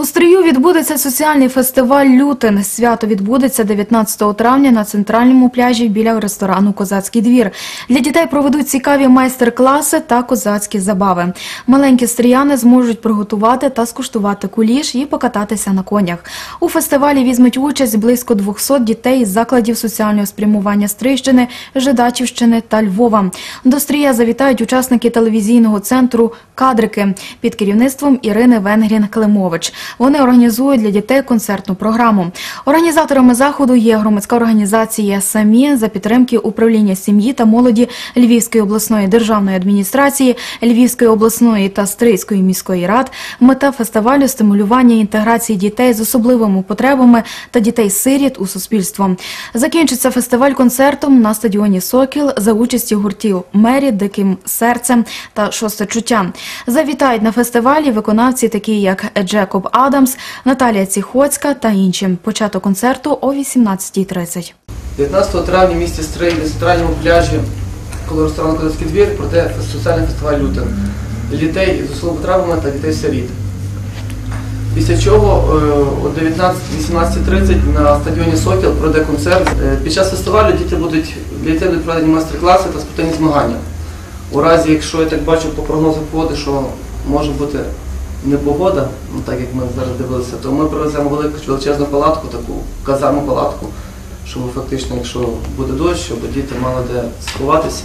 У Стрию відбудеться соціальний фестиваль Лютин. Свято відбудеться 19 травня на центральному пляжі біля ресторану Козацький двір. Для дітей проведуть цікаві майстер-класи та козацькі забави. Маленькі стріяни зможуть приготувати та скуштувати куліш і покататися на конях. У фестивалі візьмуть участь близько 200 дітей із закладів соціального спрямування Стрийщини, Жидачівщини та Львова. До Стрія завітають учасники телевізійного центру Кадрики під керівництвом Ірини Венгрін-Климович. Вони організують для дітей концертну програму. Організаторами заходу є громадська організація «Самі» за підтримки управління сім'ї та молоді Львівської обласної державної адміністрації, Львівської обласної та Стрийської міської рад. Мета фестивалю стимулювання інтеграції дітей з особливими потребами та дітей-сиріт у суспільство. Закінчиться фестиваль концертом на стадіоні Сокіл за участі гуртів Мері, Диким серцем та Шосте чуття. Завітають на фестивалі виконавці, такі як Джекоб Адамс, Наталія Ціхоцька та інші. Початок концерту о 18.30. 19 травня в місті Стрий на центральному пляжі коло ресторану Козацький двір пройде соціальний фестиваль Лютин для дітей з особливими потребами та дітей-сиріт. Після чого е, о 19-18.30 на стадіоні Сокіл пройде концерт. Е, Під час фестивалю діти будуть, для дітей будуть проведені майстер-класи та спортивні змагання. У разі, якщо я так бачу по прогнозу погоди, що може бути непогода, ну так як ми зараз дивилися, то ми привеземо велику величезну палатку, таку казарму палатку, щоб фактично, якщо буде дощ, щоб діти мали де сховатися.